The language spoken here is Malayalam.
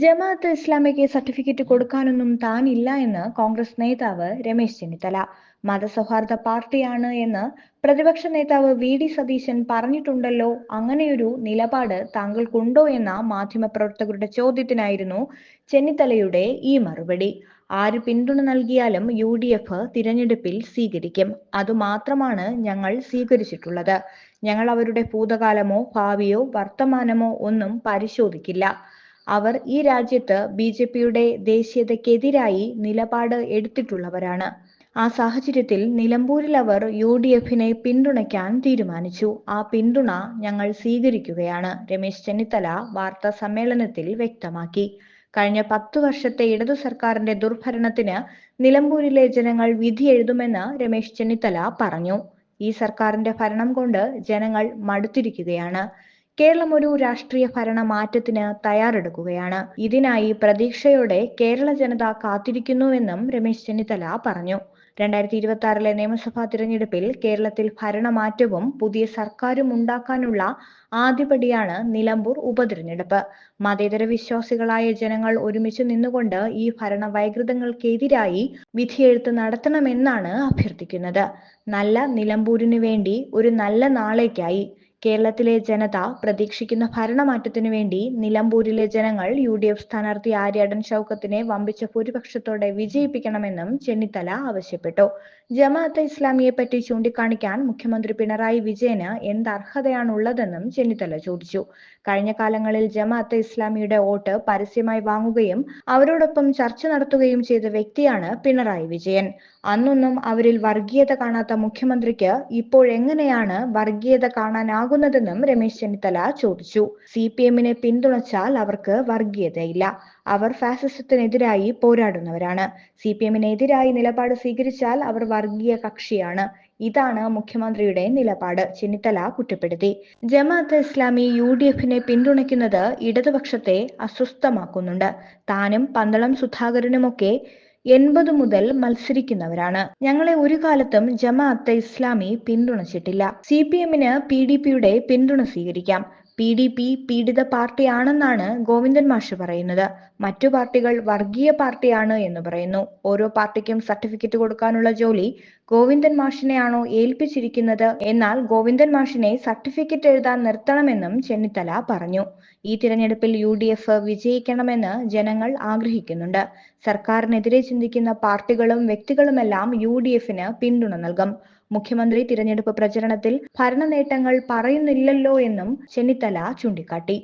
ജമാഅത്ത് ഇസ്ലാമിക്ക് സർട്ടിഫിക്കറ്റ് കൊടുക്കാനൊന്നും താനില്ല എന്ന് കോൺഗ്രസ് നേതാവ് രമേശ് ചെന്നിത്തല. മതസൗഹാർദ്ദ പാർട്ടിയാണ് എന്ന് പ്രതിപക്ഷ നേതാവ് വി ഡി സതീശൻ പറഞ്ഞിട്ടുണ്ടല്ലോ. അങ്ങനെയൊരു നിലപാട് താങ്കൾക്കുണ്ടോ എന്ന മാധ്യമപ്രവർത്തകരുടെ ചോദ്യത്തിനായിരുന്നു ചെന്നിത്തലയുടെ ഈ മറുപടി. ആര് പിന്തുണ നൽകിയാലും യു ഡി എഫ് തിരഞ്ഞെടുപ്പിൽ സ്വീകരിക്കും. അതുമാത്രമാണ് ഞങ്ങൾ സ്വീകരിച്ചിട്ടുള്ളത്. ഞങ്ങൾ അവരുടെ ഭൂതകാലമോ ഭാവിയോ വർത്തമാനമോ ഒന്നും പരിശോധിക്കില്ല. അവർ ഈ രാജ്യത്ത് ബി ജെ പിയുടെ ദേശീയതയ്ക്കെതിരായി നിലപാട് എടുത്തിട്ടുള്ളവരാണ്. ആ സാഹചര്യത്തിൽ നിലമ്പൂരിൽ അവർ യു ഡി എഫിനെ പിന്തുണയ്ക്കാൻ തീരുമാനിച്ചു. ആ പിന്തുണ ഞങ്ങൾ സ്വീകരിക്കുകയാണ് രമേശ് ചെന്നിത്തല വാർത്താ സമ്മേളനത്തിൽ വ്യക്തമാക്കി. കഴിഞ്ഞ പത്തു വർഷത്തെ ഇടതു സർക്കാരിന്റെ ദുർഭരണത്തിന് നിലമ്പൂരിലെ ജനങ്ങൾ വിധി എഴുതുമെന്ന് രമേശ് ചെന്നിത്തല പറഞ്ഞു. ഈ സർക്കാരിന്റെ ഭരണം കൊണ്ട് ജനങ്ങൾ മടുത്തിരിക്കുകയാണ്. കേരളം ഒരു രാഷ്ട്രീയ ഭരണ മാറ്റത്തിന് തയ്യാറെടുക്കുകയാണ്. ഇതിനായി പ്രതീക്ഷയോടെ കേരള ജനത കാത്തിരിക്കുന്നുവെന്നും രമേശ് ചെന്നിത്തല പറഞ്ഞു. രണ്ടായിരത്തി ഇരുപത്തി ആറിലെ നിയമസഭാ തിരഞ്ഞെടുപ്പിൽ കേരളത്തിൽ ഭരണമാറ്റവും പുതിയ സർക്കാരും ഉണ്ടാക്കാനുള്ള ആദ്യപടിയാണ് നിലമ്പൂർ ഉപതിരഞ്ഞെടുപ്പ്. മതേതര വിശ്വാസികളായ ജനങ്ങൾ ഒരുമിച്ച് നിന്നുകൊണ്ട് ഈ ഭരണ വൈകൃതങ്ങൾക്കെതിരായി വിധിയെഴുത്ത് നടത്തണമെന്നാണ് അഭ്യർത്ഥിക്കുന്നത്. നല്ല നിലമ്പൂരിനു വേണ്ടി ഒരു നല്ല നാളേക്കായി കേരളത്തിലെ ജനത പ്രതീക്ഷിക്കുന്ന ഭരണമാറ്റത്തിനു വേണ്ടി നിലമ്പൂരിലെ ജനങ്ങൾ യു ഡി എഫ് സ്ഥാനാർത്ഥി ആര്യാടൻ ഷൗക്കത്തിനെ വമ്പിച്ച ഭൂരിപക്ഷത്തോടെ വിജയിപ്പിക്കണമെന്നും ചെന്നിത്തല ആവശ്യപ്പെട്ടു. ജമാഅത്തെ ഇസ്ലാമിയെ പറ്റി ചൂണ്ടിക്കാണിക്കാൻ മുഖ്യമന്ത്രി പിണറായി വിജയന് എന്ത് അർഹതയാണുള്ളതെന്നും ചെന്നിത്തല ചോദിച്ചു. കഴിഞ്ഞ കാലങ്ങളിൽ ജമാഅത്തെ ഇസ്ലാമിയുടെ വോട്ട് പരസ്യമായി വാങ്ങുകയും അവരോടൊപ്പം ചർച്ച നടത്തുകയും ചെയ്ത വ്യക്തിയാണ് പിണറായി വിജയൻ. അന്നൊന്നും അവരിൽ വർഗീയത കാണാത്ത മുഖ്യമന്ത്രിക്ക് ഇപ്പോഴെങ്ങനെയാണ് വർഗീയത കാണാനാകുന്നതെന്നും രമേശ് ചെന്നിത്തല ചോദിച്ചു. സി പി എമ്മിനെ പിന്തുണച്ചാൽ അവർക്ക് വർഗീയതയില്ല. അവർ ഫാസിസത്തിനെതിരായി പോരാടുന്നവരാണ്. സി പി എമ്മിനെതിരായി നിലപാട് സ്വീകരിച്ചാൽ അവർ വർഗീയ കക്ഷിയാണ്. ഇതാണ് മുഖ്യമന്ത്രിയുടെ നിലപാട് ചെന്നിത്തല കുറ്റപ്പെടുത്തി. ജമാഅത്ത് ഇസ്ലാമി യു ഡി എഫിനെ പിന്തുണയ്ക്കുന്നത് ഇടതുപക്ഷത്തെ അസ്വസ്ഥമാക്കുന്നുണ്ട്. താനും പന്തളം സുധാകരനുമൊക്കെ എൺപത് മുതൽ മത്സരിക്കുന്നവരാണ്. ഞങ്ങളെ ഒരു കാലത്തും ജമാഅത്തെ ഇസ്ലാമി പിന്തുണച്ചിട്ടില്ല. സി പി എമ്മിന് പി ഡി പിയുടെ പിന്തുണ സ്വീകരിക്കാം. പി ഡി പി പീഡിത പാർട്ടിയാണെന്നാണ് ഗോവിന്ദൻ മാഷ് പറയുന്നത്. മറ്റു പാർട്ടികൾ വർഗീയ പാർട്ടിയാണ് എന്ന് പറയുന്നു. ഓരോ പാർട്ടിക്കും സർട്ടിഫിക്കറ്റ് കൊടുക്കാനുള്ള ജോലി ഗോവിന്ദൻ മാഷിനെയാണോ ഏൽപ്പിച്ചിരിക്കുന്നത്? എന്നാൽ ഗോവിന്ദൻ മാഷിനെ സർട്ടിഫിക്കറ്റ് എഴുതാൻ നിർത്തണമെന്നും ചെന്നിത്തല പറഞ്ഞു. ഈ തിരഞ്ഞെടുപ്പിൽ യു ഡി എഫ് വിജയിക്കണമെന്ന് ജനങ്ങൾ ആഗ്രഹിക്കുന്നുണ്ട്. സർക്കാരിനെതിരെ ചിന്തിക്കുന്ന പാർട്ടികളും വ്യക്തികളുമെല്ലാം യു ഡി എഫിന് പിന്തുണ നൽകും. മുഖ്യമന്ത്രി തിരഞ്ഞെടുപ്പ് പ്രചരണത്തിൽ ഭരണ നേട്ടങ്ങൾ പറയുന്നില്ലല്ലോ എന്നും ചെന്നിത്തല ചൂണ്ടിക്കാട്ടി.